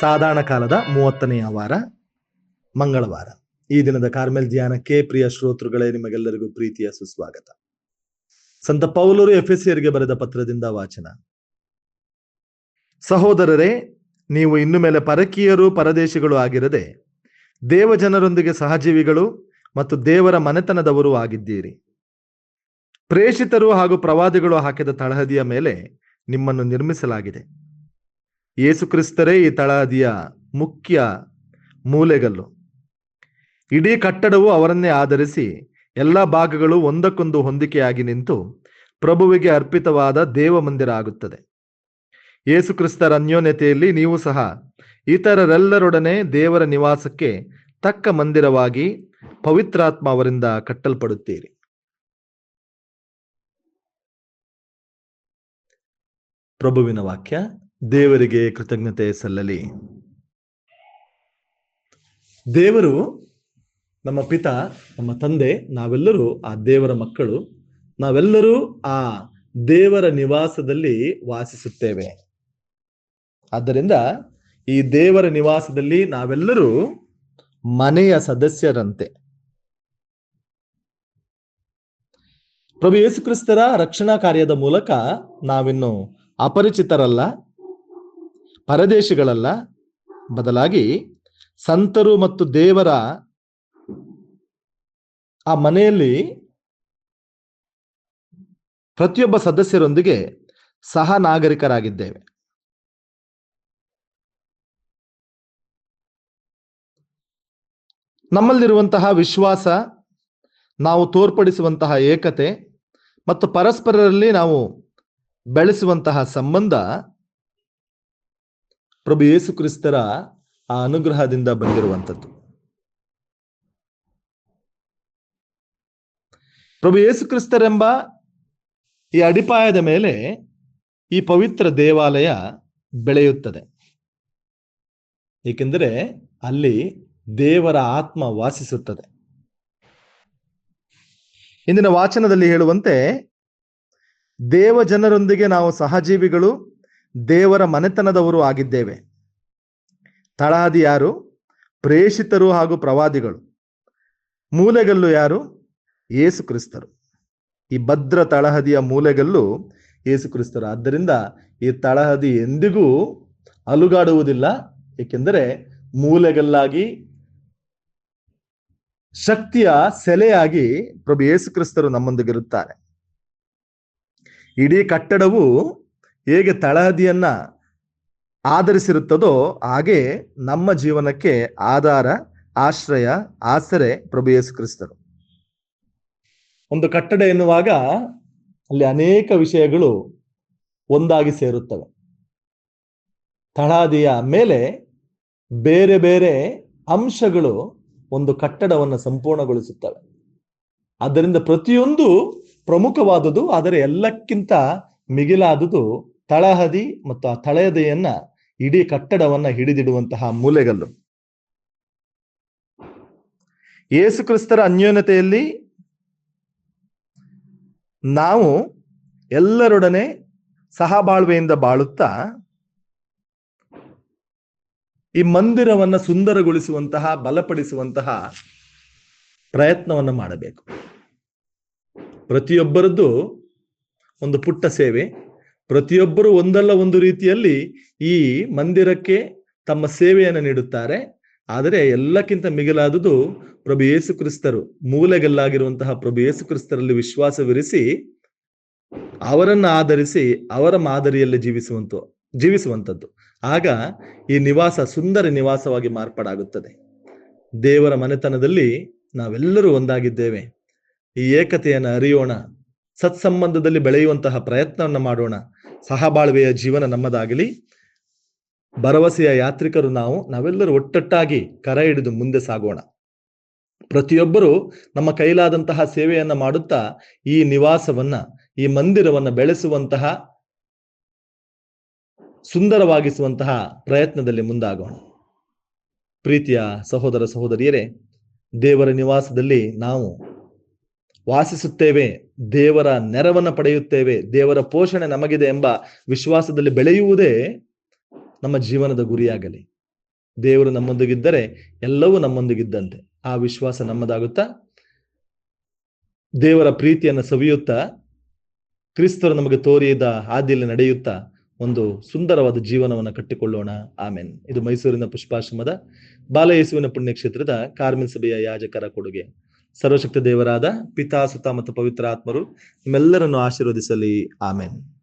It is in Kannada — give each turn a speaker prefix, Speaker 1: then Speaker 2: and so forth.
Speaker 1: ಸಾಧಾರಣ ಕಾಲದ ಮೂವತ್ತನೆಯ ವಾರ, ಮಂಗಳವಾರ. ಈ ದಿನದ ಕಾರ್ಮೆಲ್ ಧ್ಯಾನಕ್ಕೆ ಪ್ರಿಯ ಶ್ರೋತೃಗಳೇ, ನಿಮಗೆಲ್ಲರಿಗೂ ಪ್ರೀತಿಯ ಸುಸ್ವಾಗತ. ಸಂತ ಪೌಲರು ಎಫೆಸಿಯರಿಗೆ ಬರೆದ ಪತ್ರದಿಂದ ವಾಚನ. ಸಹೋದರರೇ, ನೀವು ಇನ್ನು ಮೇಲೆ ಪರಕೀಯರು, ಪರದೇಶಿಗಳು ಆಗಿರದೆ, ದೇವಜನರೊಂದಿಗೆ ಸಹಜೀವಿಗಳು ಮತ್ತು ದೇವರ ಮನೆತನದವರು ಆಗಿದ್ದೀರಿ. ಪ್ರೇಷಿತರು ಹಾಗೂ ಪ್ರವಾದಿಗಳು ಹಾಕಿದ ತಳಹದಿಯ ಮೇಲೆ ನಿಮ್ಮನ್ನು ನಿರ್ಮಿಸಲಾಗಿದೆ. ಯೇಸುಕ್ರಿಸ್ತರೇ ಈ ತಳಹದಿಯ ಮುಖ್ಯ ಮೂಲೆಗಲ್ಲು. ಇಡೀ ಕಟ್ಟಡವು ಅವರನ್ನೇ ಆಧರಿಸಿ ಎಲ್ಲ ಭಾಗಗಳು ಒಂದಕ್ಕೊಂದು ಹೊಂದಿಕೆಯಾಗಿ ನಿಂತು ಪ್ರಭುವಿಗೆ ಅರ್ಪಿತವಾದ ದೇವ ಮಂದಿರ ಆಗುತ್ತದೆ. ಯೇಸುಕ್ರಿಸ್ತರ ಅನ್ಯೋನ್ಯತೆಯಲ್ಲಿ ನೀವು ಸಹ ಇತರರೆಲ್ಲರೊಡನೆ ದೇವರ ನಿವಾಸಕ್ಕೆ ತಕ್ಕ ಮಂದಿರವಾಗಿ ಪವಿತ್ರಾತ್ಮ ಅವರಿಂದ ಕಟ್ಟಲ್ಪಡುತ್ತೀರಿ. ಪ್ರಭುವಿನ ವಾಕ್ಯ ದೇವರಿಗೆ ಕೃತಜ್ಞತೆ ಸಲ್ಲಲಿ. ದೇವರು ನಮ್ಮ ಪಿತ, ನಮ್ಮ ತಂದೆ, ನಾವೆಲ್ಲರೂ ಆ ದೇವರ ಮಕ್ಕಳು. ನಾವೆಲ್ಲರೂ ಆ ದೇವರ ನಿವಾಸದಲ್ಲಿ ವಾಸಿಸುತ್ತೇವೆ. ಆದ್ದರಿಂದ ಈ ದೇವರ ನಿವಾಸದಲ್ಲಿ ನಾವೆಲ್ಲರೂ ಮನೆಯ ಸದಸ್ಯರಂತೆ. ಪ್ರಭು ಯೇಸುಕ್ರಿಸ್ತರ ರಕ್ಷಣಾ ಕಾರ್ಯದ ಮೂಲಕ ನಾವಿನ್ನು ಅಪರಿಚಿತರಲ್ಲ. ಪರದೇಶಿಗಳಲ್ಲ, ಬದಲಾಗಿ ಸಂತರು ಮತ್ತು ದೇವರ ಆ ಮನೆಯಲ್ಲಿ ಪ್ರತಿಯೊಬ್ಬ ಸದಸ್ಯರೊಂದಿಗೆ ಸಹ ನಾಗರಿಕರಾಗಿದ್ದೇವೆ. ನಮ್ಮಲ್ಲಿರುವಂತಹ ವಿಶ್ವಾಸ, ನಾವು ತೋರ್ಪಡಿಸುವಂತಹ ಏಕತೆ ಮತ್ತು ಪರಸ್ಪರರಲ್ಲಿ ನಾವು ಬೆಳೆಸುವಂತಹ ಸಂಬಂಧ ಪ್ರಭು ಯೇಸು ಕ್ರಿಸ್ತರ ಆ ಅನುಗ್ರಹದಿಂದ ಬಂದಿರುವಂಥದ್ದು. ಪ್ರಭು ಯೇಸು ಕ್ರಿಸ್ತರೆಂಬ ಈ ಅಡಿಪಾಯದ ಮೇಲೆ ಈ ಪವಿತ್ರ ದೇವಾಲಯ ಬೆಳೆಯುತ್ತದೆ. ಏಕೆಂದರೆ ಅಲ್ಲಿ ದೇವರ ಆತ್ಮ ವಾಸಿಸುತ್ತದೆ. ಇಂದಿನ ವಾಚನದಲ್ಲಿ ಹೇಳುವಂತೆ ದೇವ ಜನರೊಂದಿಗೆ ನಾವು ಸಹಜೀವಿಗಳು ದೇವರ ಮನೆತನದವರು ಆಗಿದ್ದೇವೆ. ತಳಹದಿ ಯಾರು? ಪ್ರೇಷಿತರು ಹಾಗೂ ಪ್ರವಾದಿಗಳು. ಮೂಲೆಗಲ್ಲು ಯಾರು? ಏಸು ಕ್ರಿಸ್ತರು. ಈ ಭದ್ರ ತಳಹದಿಯ ಮೂಲೆಗಲ್ಲು ಏಸು ಕ್ರಿಸ್ತರು. ಆದ್ದರಿಂದ ಈ ತಳಹದಿ ಎಂದಿಗೂ ಅಲುಗಾಡುವುದಿಲ್ಲ. ಏಕೆಂದರೆ ಮೂಲೆಗಲ್ಲಾಗಿ, ಶಕ್ತಿಯ ಸೆಲೆಯಾಗಿ ಪ್ರಭು ಯೇಸು ಕ್ರಿಸ್ತರು ನಮ್ಮೊಂದಿಗಿರುತ್ತಾರೆ ಇಡೀ ಕಟ್ಟಡವು ಹೇಗೆ ತಳಹದಿಯನ್ನ ಆಧರಿಸಿರುತ್ತದೋ ಹಾಗೆ ನಮ್ಮ ಜೀವನಕ್ಕೆ ಆಧಾರ, ಆಶ್ರಯ, ಆಸರೆ ಪ್ರಭು ಯೇಸು ಕ್ರಿಸ್ತರು. ಒಂದು ಕಟ್ಟಡ ಎನ್ನುವಾಗ ಅಲ್ಲಿ ಅನೇಕ ವಿಷಯಗಳು ಒಂದಾಗಿ ಸೇರುತ್ತವೆ. ತಳಹದಿಯ ಮೇಲೆ ಬೇರೆ ಬೇರೆ ಅಂಶಗಳು ಒಂದು ಕಟ್ಟಡವನ್ನು ಸಂಪೂರ್ಣಗೊಳಿಸುತ್ತವೆ. ಆದ್ದರಿಂದ ಪ್ರತಿಯೊಂದು ಪ್ರಮುಖವಾದುದು ಆದರೆ ಎಲ್ಲಕ್ಕಿಂತ ಮಿಗಿಲಾದುದು ತಳಹದಿ ಮತ್ತು ಆ ತಳಹದಿಯನ್ನ ಇಡೀ ಕಟ್ಟಡವನ್ನ ಹಿಡಿದಿಡುವಂತಹ ಮೂಲೆಗಲ್ಲು. ಯೇಸು ಕ್ರಿಸ್ತರ ಅನ್ಯೋನ್ಯತೆಯಲ್ಲಿ ನಾವು ಎಲ್ಲರೊಡನೆ ಸಹಬಾಳ್ವೆಯಿಂದ ಬಾಳುತ್ತಾ ಈ ಮಂದಿರವನ್ನ ಸುಂದರಗೊಳಿಸುವಂತಹ, ಬಲಪಡಿಸುವಂತಹ ಪ್ರಯತ್ನವನ್ನ ಮಾಡಬೇಕು. ಪ್ರತಿಯೊಬ್ಬರದ್ದು ಒಂದು ಪುಟ್ಟ ಸೇವೆ. ಪ್ರತಿಯೊಬ್ಬರು ಒಂದಲ್ಲ ಒಂದು ರೀತಿಯಲ್ಲಿ ಈ ಮಂದಿರಕ್ಕೆ ತಮ್ಮ ಸೇವೆಯನ್ನು ನೀಡುತ್ತಾರೆ. ಆದರೆ ಎಲ್ಲಕ್ಕಿಂತ ಮಿಗಿಲಾದುದು ಪ್ರಭು ಯೇಸು ಕ್ರಿಸ್ತರು. ಮೂಲೆಗಲ್ಲಾಗಿರುವಂತಹ ಪ್ರಭು ಯೇಸು ಕ್ರಿಸ್ತರಲ್ಲಿ ವಿಶ್ವಾಸವಿರಿಸಿ, ಅವರನ್ನ ಆಧರಿಸಿ, ಅವರ ಮಾದರಿಯಲ್ಲಿ ಜೀವಿಸುವಂತ ಜೀವಿಸುವಂಥದ್ದು ಆಗ ಈ ನಿವಾಸ ಸುಂದರ ನಿವಾಸವಾಗಿ ಮಾರ್ಪಾಡಾಗುತ್ತದೆ. ದೇವರ ಮನೆತನದಲ್ಲಿ ನಾವೆಲ್ಲರೂ ಒಂದಾಗಿದ್ದೇವೆ. ಈ ಏಕತೆಯನ್ನು ಅರಿಯೋಣ. ಸತ್ಸಂಬಂಧದಲ್ಲಿ ಬೆಳೆಯುವಂತಹ ಪ್ರಯತ್ನವನ್ನು ಮಾಡೋಣ. ಸಹಬಾಳ್ವೆಯ ಜೀವನ ನಮ್ಮದಾಗಲಿ. ಭರವಸೆಯ ಯಾತ್ರಿಕರು ನಾವು, ನಾವೆಲ್ಲರೂ ಒಟ್ಟೊಟ್ಟಾಗಿ ಕರ ಹಿಡಿದು ಮುಂದೆ ಸಾಗೋಣ. ಪ್ರತಿಯೊಬ್ಬರು ನಮ್ಮ ಕೈಲಾದಂತಹ ಸೇವೆಯನ್ನ ಮಾಡುತ್ತಾ, ಈ ನಿವಾಸವನ್ನ, ಈ ಮಂದಿರವನ್ನ ಬೆಳೆಸುವಂತಹ, ಸುಂದರವಾಗಿಸುವಂತಹ ಪ್ರಯತ್ನದಲ್ಲಿ ಮುಂದಾಗೋಣ. ಪ್ರೀತಿಯ ಸಹೋದರ ಸಹೋದರಿಯರೇ, ದೇವರ ನಿವಾಸದಲ್ಲಿ ನಾವು ವಾಸಿಸುತ್ತೇವೆ, ದೇವರ ನೆರವನ್ನು ಪಡೆಯುತ್ತೇವೆ, ದೇವರ ಪೋಷಣೆ ನಮಗಿದೆ ಎಂಬ ವಿಶ್ವಾಸದಲ್ಲಿ ಬೆಳೆಯುವುದೇ ನಮ್ಮ ಜೀವನದ ಗುರಿಯಾಗಲಿ. ದೇವರು ನಮ್ಮೊಂದಿಗಿದ್ದರೆ ಎಲ್ಲವೂ ನಮ್ಮೊಂದಿಗಿದ್ದಂತೆ. ಆ ವಿಶ್ವಾಸ ನಮ್ಮದಾಗುತ್ತಾ? ದೇವರ ಪ್ರೀತಿಯನ್ನು ಸವಿಯುತ್ತಾ? ಕ್ರಿಸ್ತರು ನಮಗೆ ತೋರಿದ ಹಾದಿಯಲ್ಲಿ ನಡೆಯುತ್ತಾ? ಒಂದು ಸುಂದರವಾದ ಜೀವನವನ್ನು ಕಟ್ಟಿಕೊಳ್ಳೋಣ. ಆಮೇನ್. ಇದು ಮೈಸೂರಿನ ಪುಷ್ಪಾಶ್ರಮದ ಬಾಲಯೇಸುವಿನ ಪುಣ್ಯಕ್ಷೇತ್ರದ ಕಾರ್ಮಿಕ ಸಭೆಯ ಯಾಜಕರ ಕೊಡುಗೆ. ಸರ್ವಶಕ್ತ ದೇವರಾದ ಪಿತಾ ಸುತ ಮತ್ತು ಪವಿತ್ರ ಆತ್ಮರು ನಿಮ್ಮೆಲ್ಲರನ್ನು ಆಶೀರ್ವದಿಸಲಿ. ಆಮೇನ್.